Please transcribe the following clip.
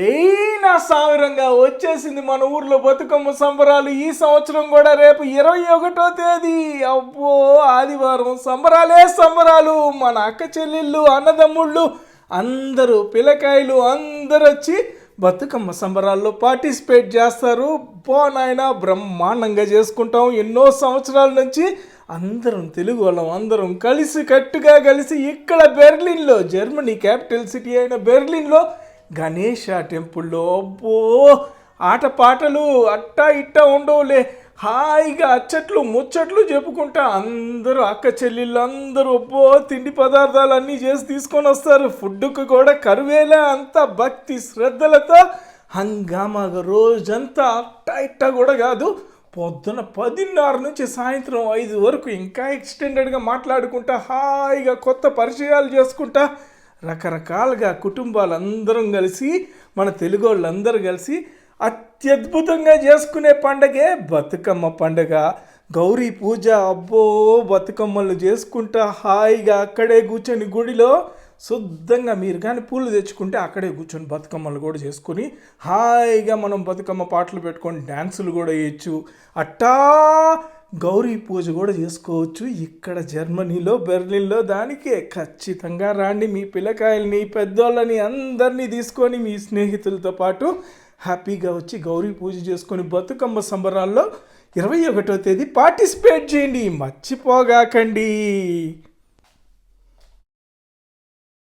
అయినా సావిరంగా వచ్చేసింది మన ఊర్లో బతుకమ్మ సంబరాలు. ఈ సంవత్సరం కూడా రేపు ఇరవై ఒకటో తేదీ. అబ్బో ఆదివారం సంబరాలే సంబరాలు. మన అక్క చెల్లెళ్ళు అన్నదమ్ముళ్ళు అందరూ పిల్లకాయలు అందరూ వచ్చి బతుకమ్మ సంబరాల్లో పార్టిసిపేట్ చేస్తారు. పో నాయన బ్రహ్మాండంగా చేసుకుంటాం. ఎన్నో సంవత్సరాల నుంచి అందరం తెలుగు వాళ్ళం. అందరం కలిసి కట్టుగా కలిసి ఇక్కడ బెర్లిన్లో జర్మనీ క్యాపిటల్ సిటీ అయిన బెర్లిన్లో గణేష టెంపుల్లో అబ్బో! ఆటపాటలు అట్టా ఇట్టా ఉండవులే. హాయిగా అచ్చట్లు ముచ్చట్లు చెప్పుకుంటా అందరూ అక్క చెల్లెళ్ళు అందరూ ఒబ్బో తిండి పదార్థాలు అన్నీ చేసి తీసుకొని వస్తారు. ఫుడ్కు కూడా కరువేలా అంత భక్తి శ్రద్ధలతో. హంగామాగా రోజంతా అట్టా ఇట్టా కూడా కాదు. పొద్దున పదిన్నర నుంచి సాయంత్రం ఐదు వరకు ఇంకా ఎక్స్టెండెడ్గా మాట్లాడుకుంటా హాయిగా కొత్త పరిచయాలు చేసుకుంటా. రకరకాలుగా కుటుంబాలు అందరం కలిసి మన తెలుగు వాళ్ళందరూ కలిసి అత్యద్భుతంగా చేసుకునే పండగే బతుకమ్మ పండగ. గౌరీ పూజ అబ్బో బతుకమ్మలు చేసుకుంటా హాయిగా అక్కడే కూర్చొని గుడిలో శుద్ధంగా మీరు కానీ పూలు తెచ్చుకుంటే అక్కడే కూర్చొని బతుకమ్మలు కూడా చేసుకొని హాయిగా మనం బతుకమ్మ పాటలు పెట్టుకొని డ్యాన్సులు కూడా వేయచ్చు. అట్టా గౌరీ పూజ కూడా చేసుకోవచ్చు. ఇక్కడ జర్మనీలో బెర్లిన్లో దానికే. ఖచ్చితంగా రాండి. మీ పిల్లకాయల్ని పెద్దోళ్ళని అందరినీ తీసుకొని మీ స్నేహితులతో పాటు హ్యాపీగా వచ్చి గౌరీ పూజ చేసుకొని బతుకమ్మ సంబరాల్లో ఇరవై ఒకటో తేదీ పార్టిసిపేట్ చేయండి. మర్చిపోగాకండి.